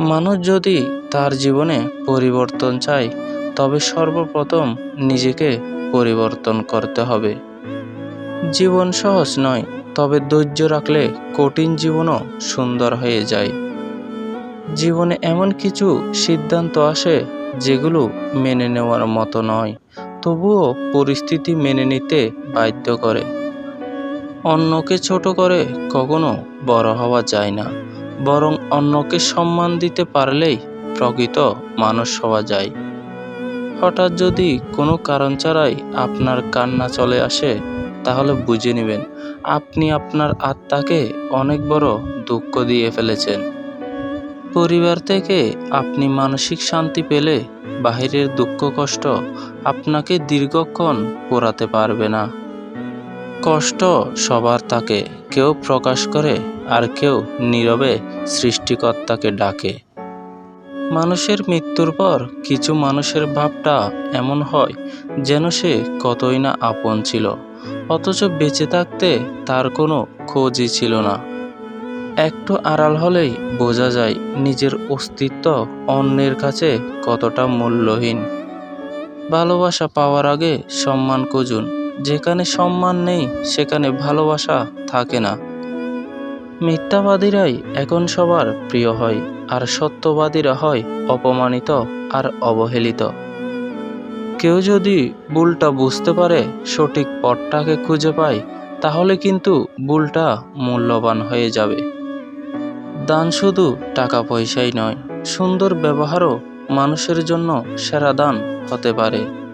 মানুষ যদি তার জীবনে পরিবর্তন চায়, তবে সর্বপ্রথম নিজেকে পরিবর্তন করতে হবে। জীবন সহজ নয়, তবে ধৈর্য রাখলে কঠিন জীবনও সুন্দর হয়ে যায়। জীবনে এমন কিছু সিদ্ধান্ত আসে, যেগুলো মেনে নেওয়ার মতো নয়, তবুও পরিস্থিতি মেনে নিতে বাধ্য করে। অন্যকে ছোট করে কখনো বড় হওয়া যায় না। বরং অন্যকে সম্মান দিতে পারলেই প্রকৃত মানুষ হওয়া যায়। হঠাৎ যদি কোনো কারণ ছাড়াই আপনার কান্না চলে আসে, তাহলে বুঝে নেবেন আপনি আপনার আত্মাকে অনেক বড় দুঃখ দিয়ে ফেলেছেন। পরিবার থেকে আপনি মানসিক শান্তি পেলে বাহিরের দুঃখ কষ্ট আপনাকে দীর্ঘক্ষণ পোড়াতে পারবে না। কষ্ট সবার থাকে কেউ প্রকাশ করে আর কেউ নীরবে সৃষ্টিকর্তাকে ডাকে। মানুষের মৃত্যুর পর কিছু মানুষের ভাবটা এমন হয় যেন সে কতই না আপন ছিল, অথচ বেঁচে থাকতে তার কোনো খোঁজই ছিল না। একটু আড়াল হলেই বোঝা যায় নিজের অস্তিত্ব অন্যের কাছে কতটা মূল্যহীন। ভালোবাসা পাওয়ার আগে সম্মান খুঁজুন, যেখানে সম্মান নেই সেখানে ভালোবাসা থাকে না। মিথ্যাবাদীরাই এখন সবার প্রিয় হয়, আর সত্যবাদীরা হয় অপমানিত আর অবহেলিত। কেউ যদি ভুলটা বুঝতে পারে, সঠিক পথটাকে খুঁজে পায়, তাহলে কিন্তু ভুলটা মূল্যবান হয়ে যাবে। দান শুধু টাকা পয়সাই নয়, সুন্দর ব্যবহারও মানুষের জন্য সেরা দান হতে পারে।